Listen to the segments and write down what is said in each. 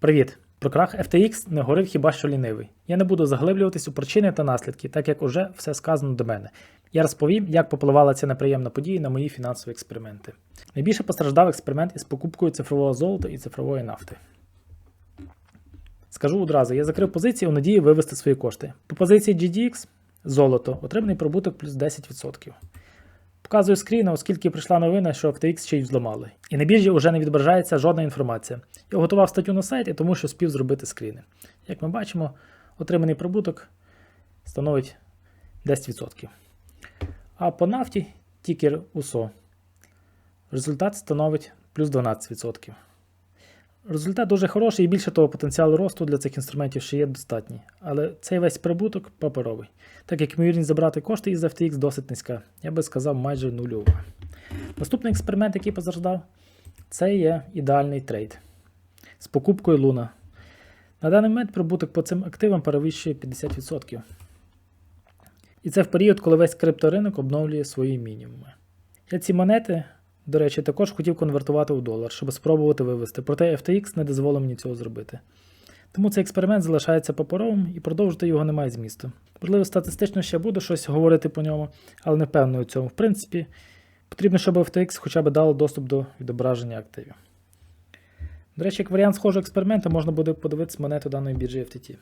Привіт! Про крах FTX не говорив хіба що лінивий. Я не буду заглиблюватись у причини та наслідки, так як уже все сказано до мене. Я розповім, як попливала ця неприємна подія на мої фінансові експерименти. Найбільше постраждав експеримент із покупкою цифрового золота і цифрової нафти. Скажу одразу, я закрив позиції у надії вивести свої кошти. По позиції GDX золото, отриманий прибуток плюс 10%. Показую скрін, оскільки прийшла новина, що FTX ще й взломали. І на біржі вже не відображається жодна інформація. Я готував статтю на сайті, тому що спів зробити скріни. Як ми бачимо, отриманий прибуток становить 10%. А по нафті тікер УСО. Результат становить плюс 12%. Результат дуже хороший і більше того, потенціал росту для цих інструментів ще є достатній. Але цей весь прибуток паперовий, так як ймовірність забрати кошти із FTX досить низька, я би сказав, майже нульова. Наступний експеримент, який постраждав, це є ідеальний трейд з покупкою Луна. На даний момент прибуток по цим активам перевищує 50%. І це в період, коли весь крипторинок обновлює свої мінімуми. Я ці монети, до речі, також хотів конвертувати у долар, щоб спробувати вивести, проте FTX не дозволив мені цього зробити. Тому цей експеримент залишається паперовим і продовжити його немає змісту. Можливо, статистично ще буду щось говорити по ньому, але не впевнений у цьому. В принципі, потрібно, щоб FTX хоча б дало доступ до відображення активів. До речі, як варіант схожого експерименту можна буде подивитися монету даної біржі FTT.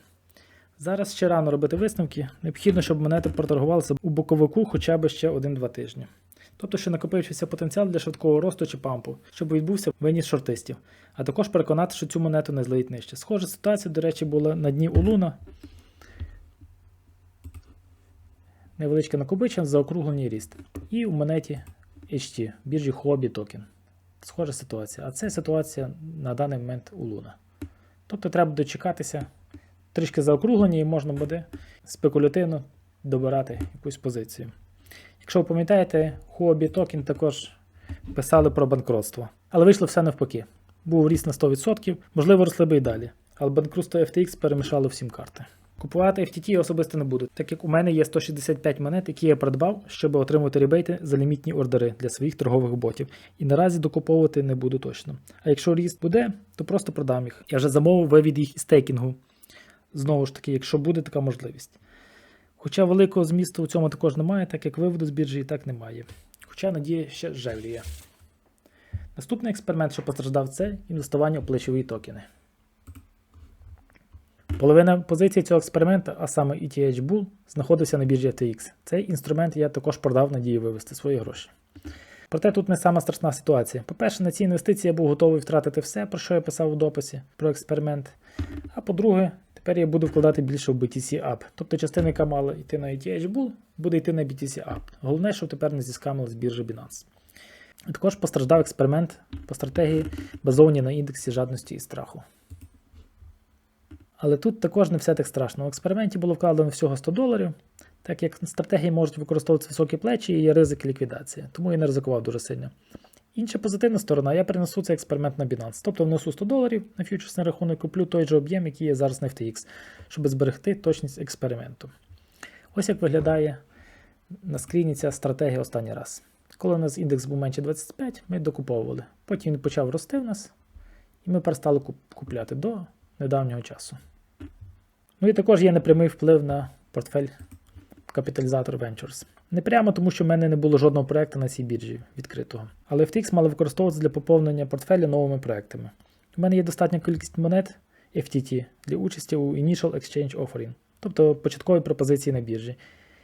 Зараз ще рано робити висновки. Необхідно, щоб монети проторгувалися у боковику хоча б ще 1-2 тижні. Тобто, що накопичився потенціал для швидкого росту чи пампу, щоб відбувся виніс шортистів, а також переконати, що цю монету не злиють нижче. Схожа ситуація, до речі, була на дні у Луна. Невеличке накопичення, заокруглений ріст. І у монеті HT, біржі Hobby Token. Схожа ситуація. А це ситуація на даний момент у Луна. Тобто треба дочекатися трішки заокруглення і можна буде спекулятивно добирати якусь позицію. Якщо ви пам'ятаєте, Huobi Token також писали про банкротство. Але вийшло все навпаки. Був ріст на 100%, можливо, росли би і далі. Але банкрутство FTX перемішало всім карти. Купувати FTT я особисто не буду, так як у мене є 165 монет, які я придбав, щоб отримувати ребейти за лімітні ордери для своїх торгових ботів. І наразі докуповувати не буду точно. А якщо ріст буде, то просто продам їх. Я вже замовив вивід їх із стейкінгу. Знову ж таки, якщо буде така можливість. Хоча великого змісту у цьому також немає, так як виводу з біржі і так немає. Хоча надія ще жевлює. Наступний експеримент, що постраждав, це інвестування у плечові токени. Половина позиції цього експерименту, а саме ETH Bull, знаходився на біржі FTX. Цей інструмент я також продав надію вивести свої гроші. Проте тут не сама страшна ситуація. По-перше, на ці інвестиції я був готовий втратити все, про що я писав у дописі про експеримент. А по-друге, тепер я буду вкладати більше в BTC App. Тобто частина, яка мала йти на ETH Bull, буде йти на BTC App. Головне, щоб тепер не зіскамили з біржі Binance. Також постраждав експеримент по стратегії, базованій на індексі жадності і страху. Але тут також не все так страшно. У експерименті було вкладено всього 100 доларів, так як стратегії можуть використовувати високі плечі і є ризик ліквідації, тому я не ризикував дуже сильно. Інша позитивна сторона, я перенесу цей експеримент на Binance. Тобто внесу 100 доларів на фьючерсний рахунок, куплю той же об'єм, який є зараз на FTX, щоб зберегти точність експерименту. Ось як виглядає на скріні ця стратегія останній раз. Коли у нас індекс був менше 25, ми докуповували. Потім він почав рости в нас, і ми перестали купляти до недавнього часу. Ну і також є непрямий вплив на портфель капіталізатор Ventures. Не прямо, тому що в мене не було жодного проекту на цій біржі відкритого. Але FTX мали використовуватися для поповнення портфеля новими проектами. У мене є достатня кількість монет FTT для участі у Initial Exchange Offering, тобто початкові пропозиції на біржі.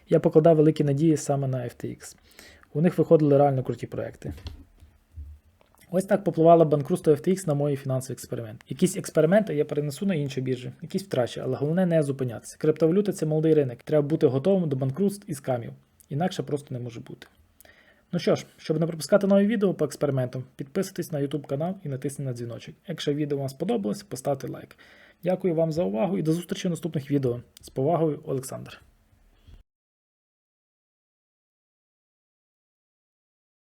Я покладав великі надії саме на FTX. У них виходили реально круті проекти. Ось так попливало банкрутство FTX на мої фінансові експерименти. Якісь експерименти я перенесу на інші біржі, якісь втрачі, але головне не зупинятися. Криптовалюта це молодий ринок. Треба бути готовим до банкрутств і скамів. Інакше просто не може бути. Ну що ж, щоб не пропускати нові відео по експериментам, підписуйтесь на YouTube канал і натисніть на дзвіночок. Якщо відео вам сподобалось, поставте лайк. Дякую вам за увагу і до зустрічі в наступних відео. З повагою, Олександр.